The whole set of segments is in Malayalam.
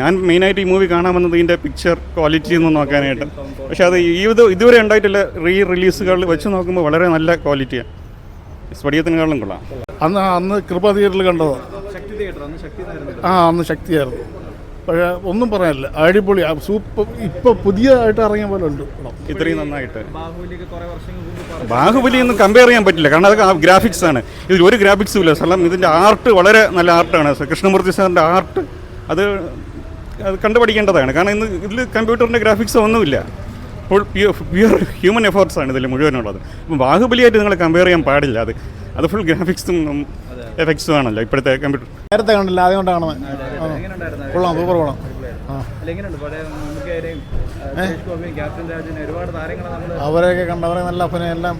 ഞാൻ മെയിനായിട്ട് ഈ മൂവി കാണാൻ വന്നത് ഇതിന്റെ പിക്ചർ ക്വാളിറ്റി ഒന്ന് നോക്കാനായിട്ട്. പക്ഷേ അത് ഈ ഇത് ഇതുവരെ ഉണ്ടായിട്ടില്ല. റീ റിലീസുകൾ വെച്ച് നോക്കുമ്പോൾ വളരെ നല്ല ക്വാളിറ്റിയാണ് സ്പടിയത്തിനേക്കാളും കൊള്ളാം. അന്ന് അന്ന് കൃപ തിയേറ്ററിൽ കണ്ടത്. ആ അന്ന് ശക്തിയായിരുന്നു. പക്ഷേ ഒന്നും പറയാനില്ല. അടിപൊളി. സൂപ്പർ ഇപ്പോൾ പുതിയതായിട്ട് ഇറങ്ങിയ പോലെ ഉണ്ട്. ഇത്രയും നന്നായിട്ട്. ബാഹുബലി ഒന്നും കമ്പയർ ചെയ്യാൻ പറ്റില്ല. കാരണം അതൊക്കെ ഗ്രാഫിക്സ് ആണ്. ഇതിൽ ഒരു ഗ്രാഫിക്സും ഇല്ല. സ്ഥലം ഇതിന്റെ ആർട്ട് വളരെ നല്ല ആർട്ടാണ് കൃഷ്ണമൂർത്തി സാറിന്റെ ആർട്ട് അത് അത് കണ്ടുപഠിക്കേണ്ടതാണ്. കാരണം ഇന്ന് ഇതിൽ കമ്പ്യൂട്ടറിന്റെ ഗ്രാഫിക്സ് ഒന്നുമില്ല. ഫുൾ പ്യൂർ ഹ്യൂമൻ എഫേർട്സ് ആണ് ഇതിൽ മുഴുവനുള്ളത്. അപ്പം ബാഹുബലിയായിട്ട് നിങ്ങൾ കമ്പയർ ചെയ്യാൻ പാടില്ല. അത് അത് ഫുൾ ഗ്രാഫിക്സും എഫക്ട്സും ആണല്ലോ ഇപ്പോഴത്തെ കമ്പ്യൂട്ടർ നേരത്തെ കണ്ടില്ല അതുകൊണ്ടാണ് കൊള്ളാം സൂപ്പർ കൊള്ളാം. അവരെയൊക്കെ കണ്ടവരെ നല്ല അഭിനയം എല്ലാം.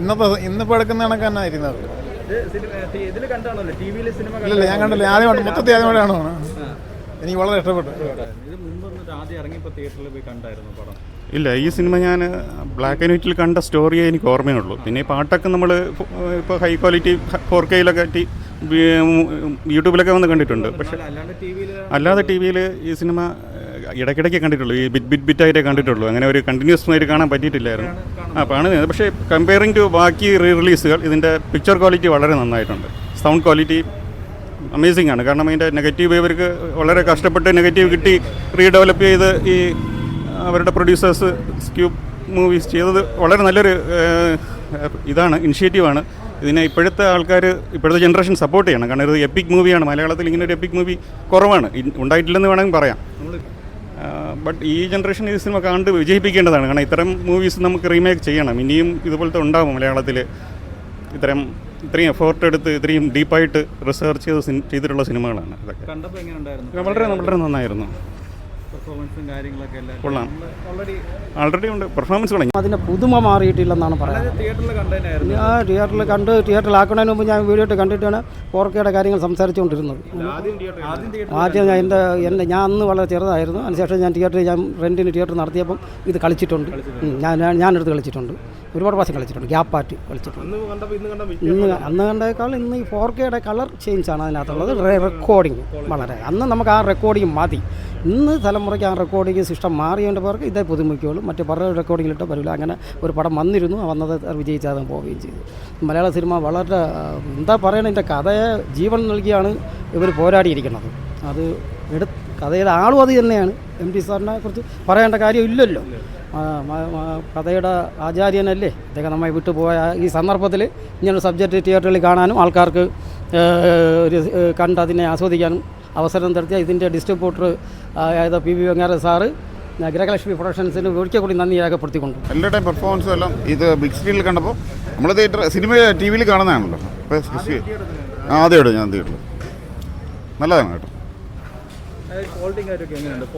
ഇന്നത്തെ ഇന്നിപ്പോൾ എടുക്കുന്ന കണക്ക് തന്നെ ഇരുന്നത് ഇല്ലല്ല ഞാൻ കണ്ടില്ല. ആദ്യമായിട്ട് മൊത്തത്തിൽ ആദ്യമായിട്ടാണ് എനിക്ക് വളരെ ഇഷ്ടപ്പെട്ടു. ഇത് മുമ്പ് വന്നിട്ട് ആദ്യം ഇറങ്ങിയപ്പോൾ തിയേറ്ററിൽ പോയി കണ്ടായിരുന്നു പടം? ഇല്ല ഈ സിനിമ ഞാൻ ബ്ലാക്ക് ആൻഡ് വൈറ്റിൽ കണ്ട സ്റ്റോറിയേ എനിക്ക് ഓർമ്മയുള്ളൂ. പിന്നെ ഈ പാട്ടൊക്കെ നമ്മൾ ഇപ്പോൾ ഹൈ ക്വാളിറ്റി ഫോർ കെയിലൊക്കെ ടി യൂട്യൂബിലൊക്കെ വന്ന് കണ്ടിട്ടുണ്ട്. പക്ഷെ അല്ലാതെ ടി വിയിൽ ഈ സിനിമ ഇടയ്ക്കിടയ്ക്ക് കണ്ടിട്ടുള്ളൂ. ഈ ബിറ്റ് ബിറ്റ് ബിറ്റായിട്ടേ കണ്ടിട്ടുള്ളൂ. അങ്ങനെ ഒരു കണ്ടിന്യൂസ് ആയിട്ട് കാണാൻ പറ്റിയിട്ടില്ലായിരുന്നു. ആ ആണ് പക്ഷേ കമ്പയറിങ് ടു ബാക്കി റീ റിലീസുകൾ ഇതിന്റെ പിക്ചർ ക്വാളിറ്റി വളരെ നന്നായിട്ടുണ്ട്. സൗണ്ട് ക്വാളിറ്റി അമേസിംഗ് ആണ്. കാരണം അതിന്റെ നെഗറ്റീവ് ഇവർക്ക് വളരെ കഷ്ടപ്പെട്ട് നെഗറ്റീവ് കിട്ടി റീഡെവലപ്പ് ചെയ്ത് ഈ അവരുടെ പ്രൊഡ്യൂസേഴ്സ് സ്ക്യൂബ് മൂവീസ് ചെയ്തത് വളരെ നല്ലൊരു ഇതാണ് ഇനിഷ്യേറ്റീവാണ് ഇതിനെ ഇപ്പോഴത്തെ ആൾക്കാർ ഇപ്പോഴത്തെ ജനറേഷൻ സപ്പോർട്ട് ചെയ്യണം. കാരണം ഇത് എപ്പിക് മൂവിയാണ് മലയാളത്തിൽ ഇങ്ങനെ ഒരു എപ്പിക് മൂവി കുറവാണ്. ഉണ്ടായിട്ടില്ലെന്ന് വേണമെങ്കിൽ പറയാം. ബട്ട് ഈ ജനറേഷൻ ഈ സിനിമ കണ്ട് വിജയിപ്പിക്കേണ്ടതാണ്. കാരണം ഇത്തരം മൂവീസ് നമുക്ക് റീമേക്ക് ചെയ്യണം. ഇനിയും ഇതുപോലത്തെ ഉണ്ടാവും മലയാളത്തിൽ ഇത്തരം ഇത്രയും എഫേർട്ട് എടുത്ത് ഇത്രയും ഡീപ്പായിട്ട് റിസർച്ച് ചെയ്ത് ചെയ്തിട്ടുള്ള സിനിമകളാണ് ഇതൊക്കെ. വളരെ വളരെ നന്നായിരുന്നു. കൊള്ളാം. ഓൾറെഡി ആൾറെഡി ഉണ്ട്. പെർഫോമൻസ് തുടങ്ങി അതിന്റെ പുതുമ മാറിയിട്ടില്ലെന്നാണ് പറയുന്നത്. ഞാൻ തിയേറ്ററിൽ കണ്ട് തിയേറ്ററിലാക്കുന്നതിന് മുമ്പ് ഞാൻ വീഡിയോ ഇട്ട് കണ്ടിട്ടാണ് പോർക്കയുടെ കാര്യങ്ങൾ സംസാരിച്ചുകൊണ്ടിരുന്നത്. ആദ്യം ഞാൻ എന്റെ എന്റെ ഞാൻ അന്ന് വളരെ ചെറുതായിരുന്നു. അതിനുശേഷം ഞാൻ തിയേറ്ററിൽ ഞാൻ റെന്റിന് തിയേറ്റർ നടത്തിയപ്പം ഇത് കളിച്ചിട്ടുണ്ട്. ഞാൻ ഞാൻ ഞാനെടുത്ത് കളിച്ചിട്ടുണ്ട്. ഒരുപാട് പ്രാവശ്യം കളിച്ചിട്ടുണ്ട്. ഗ്യാപ്പ് ആറ്റ് കളിച്ചിട്ടുണ്ട്. അന്ന് കണ്ടപ്പോൾ ഇന്ന് അന്ന് കണ്ടേക്കാൾ ഇന്ന് ഈ ഫോർ കെയുടെ കളർ ചേഞ്ച് ആണ് അതിനകത്തുള്ളത്. റെക്കോർഡിങ് വളരെ. അന്ന് നമുക്ക് ആ റെക്കോർഡിങ് മതി. ഇന്ന് തലമുറയ്ക്ക് ആ റെക്കോർഡിങ് സിസ്റ്റം മാറിയതിന്റെ പേർക്ക് ഇതേ പുതുമയ്ക്കുള്ളൂ മറ്റു പല റെക്കോർഡിങ്ങിലിട്ട് വരില്ല അങ്ങനെ ഒരു പടം വന്നിരുന്നു വന്നത് വിജയിച്ചാതെ പോവുകയും ചെയ്തു. മലയാള സിനിമ വളരെ എന്താ പറയണ ഇതിന്റെ കഥയെ ജീവൻ നൽകിയാണ് ഇവർ പോരാടിയിരിക്കുന്നത്. അത് എടു കഥയുടെ ആളും അത് തന്നെയാണ്. എം ടി സാറിനെ കുറിച്ച് പറയേണ്ട കാര്യമില്ലല്ലോ കഥയുടെ ആചാര്യനല്ലേ? അദ്ദേഹം നമ്മെ വിട്ടുപോയ ഈ സന്ദർഭത്തിൽ ഇങ്ങനൊരു സബ്ജക്റ്റ് തിയേറ്ററിൽ കാണാനും ആൾക്കാർക്ക് ഒരു കണ്ട് അതിനെ ആസ്വദിക്കാനും അവസരം തരുത്തിയ ഇതിന്റെ ഡിസ്ട്രിബ്യൂട്ടർ ആയത് P. V. Vengara sir Grihalakshmi പ്രൊഡക്ഷൻസിന് ഒരിക്കൽ കൂടി നന്ദി രേഖപ്പെടുത്തിക്കൊണ്ട്. എല്ലാവരുടെയും പെർഫോമൻസും എല്ലാം ഇത് ബിഗ് സ്ക്രീനിൽ കണ്ടപ്പോൾ നമ്മൾ തിയേറ്റർ സിനിമ ടി വിയിൽ കാണുന്നതാണല്ലോ. അപ്പോൾ ആ അതെ ഇടും ഞാൻ തിയേറ്ററിൽ നല്ലതാണ് കേട്ടോ.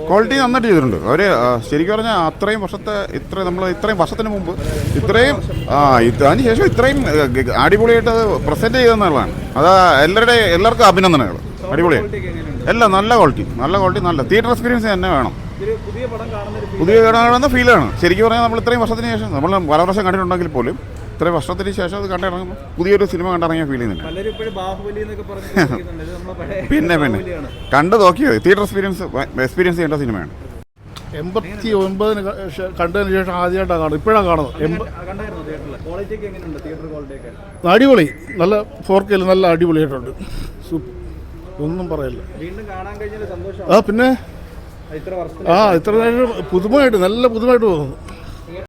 ക്വാളിറ്റി നന്നായിട്ട് ചെയ്തിട്ടുണ്ട്. അവർ ശരിക്കും പറഞ്ഞാൽ അത്രയും വർഷത്തെ ഇത്ര നമ്മൾ ഇത്രയും വർഷത്തിന് മുമ്പ് ഇത്രയും ആ അതിന് ശേഷം ഇത്രയും അടിപൊളിയായിട്ട് അത് പ്രസന്റ് ചെയ്തെന്നുള്ളതാണ് അത് എല്ലാവരുടെ എല്ലാവർക്കും അഭിനന്ദനങ്ങൾ. അടിപൊളിയായി എല്ലാം നല്ല ക്വാളിറ്റി നല്ല ക്വാളിറ്റി നല്ല. തിയേറ്റർ എക്സ്പീരിയൻസ് തന്നെ വേണം. പുതിയ പടം കാണുന്ന ഒരു പുതിയ കാണുന്ന ഫീലാണ് ശരിക്കും പറഞ്ഞാൽ നമ്മൾ ഇത്രയും വർഷത്തിന് ശേഷം നമ്മൾ പല വർഷം കണ്ടിട്ടുണ്ടെങ്കിൽ പോലും ഇത്രയും വർഷത്തിന് ശേഷം അത് കണ്ടിറങ്ങുമ്പോൾ പുതിയൊരു സിനിമ കണ്ടിറങ്ങിയ ഫീൽ ചെയ്യുന്നില്ല. പിന്നെ പിന്നെ. കണ്ട് കണ്ടു നോക്കിയോ തിയേറ്റർ എക്സ്പീരിയൻസ് എക്സ്പീരിയൻസ് ചെയ്യേണ്ട സിനിമയാണ് എൺപത്തി ഒൻപതിന് കണ്ടതിന് ശേഷം ആദ്യമായിട്ടാണ് കാണുന്നത്. ഇപ്പോഴാണ് കാണുന്നത്. അടിപൊളി. നല്ല ഫോർ കെയിൽ നല്ല അടിപൊളിയായിട്ടുണ്ട്. സൂപ്പർ. ഒന്നും പറയല്ല. ആ പിന്നെ? ആ ഇത്ര പുതുമായിട്ട് പുതുമയായിട്ട് നല്ല പുതുമയായിട്ട് തോന്നുന്നു